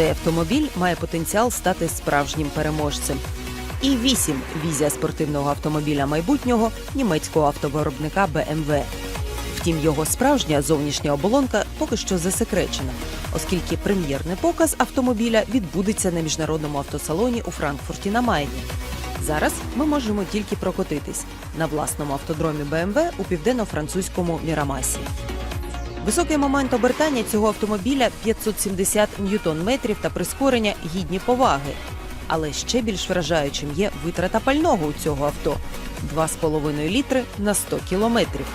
Цей автомобіль має потенціал стати справжнім переможцем. І 8 візія спортивного автомобіля майбутнього німецького автовиробника BMW. Втім, його справжня зовнішня оболонка поки що засекречена, оскільки прем'єрний показ автомобіля відбудеться на міжнародному автосалоні у Франкфурті на Майні. Зараз ми можемо тільки прокотитись на власному автодромі BMW у південно-французькому Мірамасі. Високий момент обертання цього автомобіля 570 ньютон-метрів та прискорення гідні поваги. Але ще більш вражаючим є витрата пального у цього авто 2,5 літри на 100 кілометрів.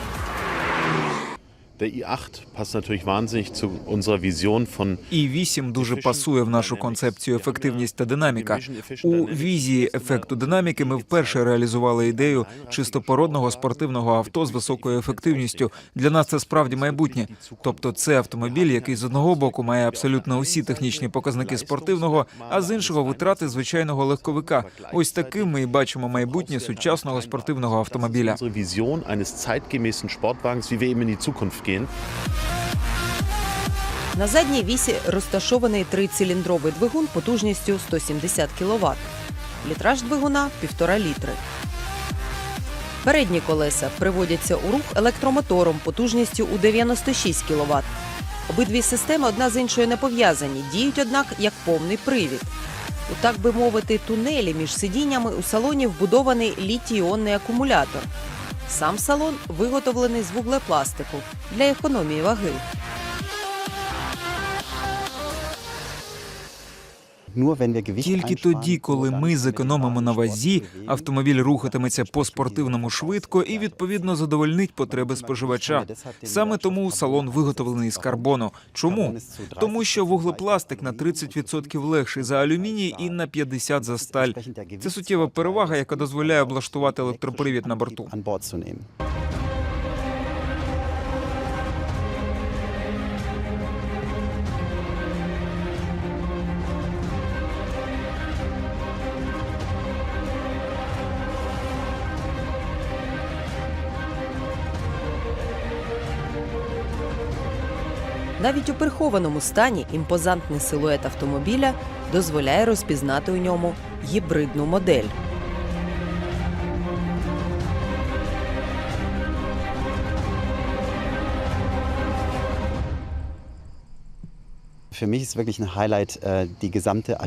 І 8 дуже пасує в нашу концепцію ефективність та динаміка. У візії ефекту динаміки ми вперше реалізували ідею чистопородного спортивного авто з високою ефективністю. Для нас це справді майбутнє. Тобто, це автомобіль, який з одного боку має абсолютно усі технічні показники спортивного, а з іншого витрати звичайного легковика. Ось таким ми і бачимо майбутнє сучасного спортивного автомобіля. unsere Vision gehen. На задній вісі розташований трициліндровий двигун потужністю 170 кВт. Літраж двигуна 1,5 літри. Передні колеса приводяться у рух електромотором потужністю у 96 кВт. Обидві системи одна з іншою не пов'язані, діють, однак, як повний привід. У так би мовити, тунелі між сидіннями у салоні вбудований літій-іонний акумулятор. Сам салон виготовлений з вуглепластику для економії ваги. Тільки тоді, коли ми зекономимо на вазі, автомобіль рухатиметься по спортивному швидко і відповідно задовольнить потреби споживача. Саме тому салон виготовлений з карбону. Чому? Тому що вуглепластик на 30% легший за алюміній і на 50% за сталь. Це суттєва перевага, яка дозволяє облаштувати електропривід на борту. Навіть у прихованому стані імпозантний силует автомобіля дозволяє розпізнати у ньому гібридну модель.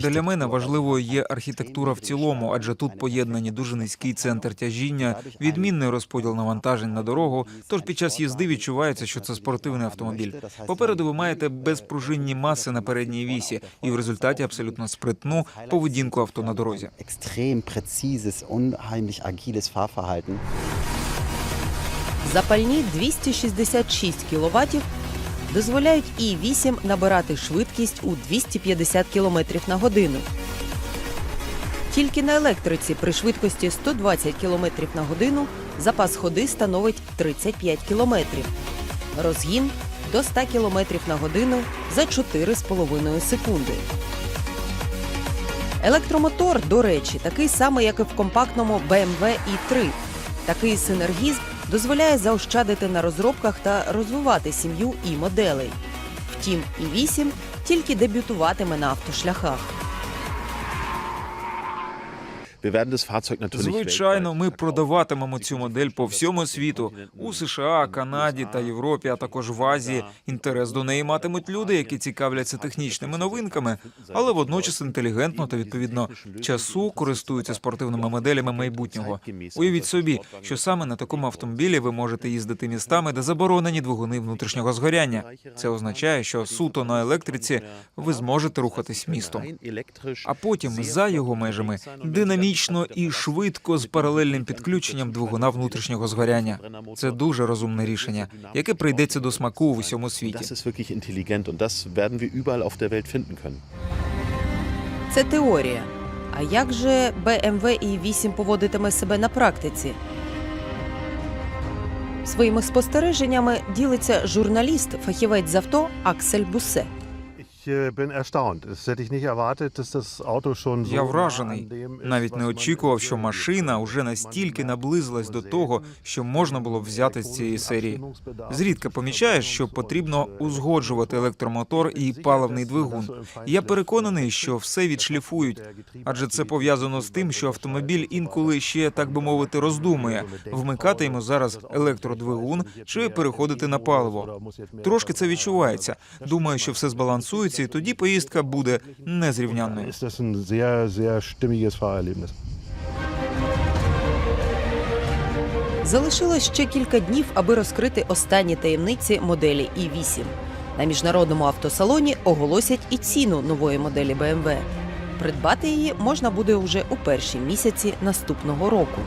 Для мене важливою є архітектура в цілому, адже тут поєднані дуже низький центр тяжіння, відмінний розподіл навантажень на дорогу. Тож під час їзди відчувається, що це спортивний автомобіль. Попереду ви маєте безпружинні маси на передній вісі, і в результаті абсолютно спритну поведінку авто на дорозі. Extrem präzises, unheimlich agiles Fahrverhalten. Запальні 266 кВт дозволяють І8 набирати швидкість у 250 км на годину. Тільки на електриці при швидкості 120 км на годину запас ходи становить 35 км. Розгін до 100 км на годину за 4,5 секунди. Електромотор, до речі, такий самий, як і в компактному BMW i3. Такий синергізм дозволяє заощадити на розробках та розвивати сім'ю і моделей. Втім, і 8 тільки дебютуватиме на автошляхах. Звичайно, ми продаватимемо цю модель по всьому світу у США, Канаді та Європі, а також в Азії. Інтерес до неї матимуть люди, які цікавляться технічними новинками, але водночас інтелігентно та відповідно часу користуються спортивними моделями майбутнього. Уявіть собі, що саме на такому автомобілі ви можете їздити містами, де заборонені двигуни внутрішнього згоряння. Це означає, що суто на електриці ви зможете рухатись містом. А потім за його межами динамічно і швидко з паралельним підключенням двигуна внутрішнього згоряння. Це дуже розумне рішення, яке прийдеться до смаку у всьому світі. Das ist wirklich intelligent und das werden wir überall auf der Welt finden können. Це теорія. А як же BMW i 8 поводитиме себе на практиці? Своїми спостереженнями ділиться журналіст, фахівець з авто Аксель Бусе. Я вражений. Навіть не очікував, що машина man настільки наблизилась до того, що можна було взяти з цієї серії. Зрідка помічаєш, що потрібно узгоджувати електромотор і паливний двигун. Я переконаний, що все відшліфують, адже це пов'язано з тим, що автомобіль інколи ще так би мовити роздумує, вмикати йому зараз електродвигун чи переходити на паливо. Трошки це відчувається. Думаю, що все збалансується, і тоді поїздка буде незрівнянною. Залишилось ще кілька днів, аби розкрити останні таємниці моделі i8. На міжнародному автосалоні оголосять і ціну нової моделі BMW. Придбати її можна буде уже у перші місяці наступного року.